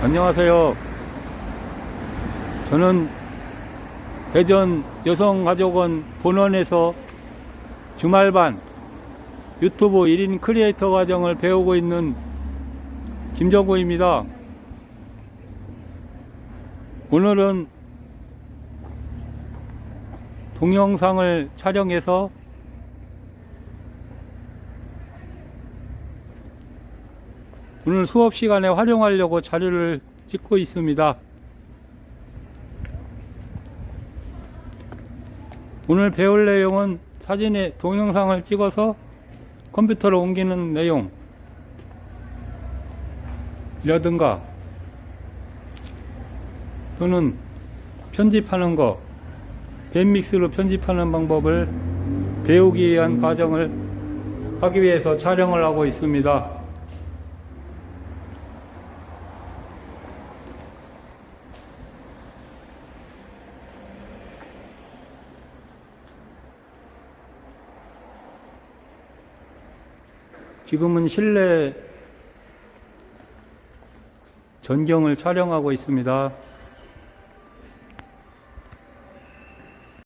안녕하세요. 저는 대전 여성가족원 본원에서 주말반 유튜브 1인 크리에이터 과정을 배우고 있는 김정구입니다. 오늘은 동영상을 촬영해서 오늘 수업 시간에 활용하려고 자료를 찍고 있습니다. 오늘 배울 내용은 사진에 동영상을 찍어서 컴퓨터로 옮기는 내용 이라든가 또는 편집하는 거 밴믹스로 편집하는 방법을 배우기 위한 과정을 하기 위해서 촬영을 하고 있습니다. 지금은 실내 전경을 촬영하고 있습니다.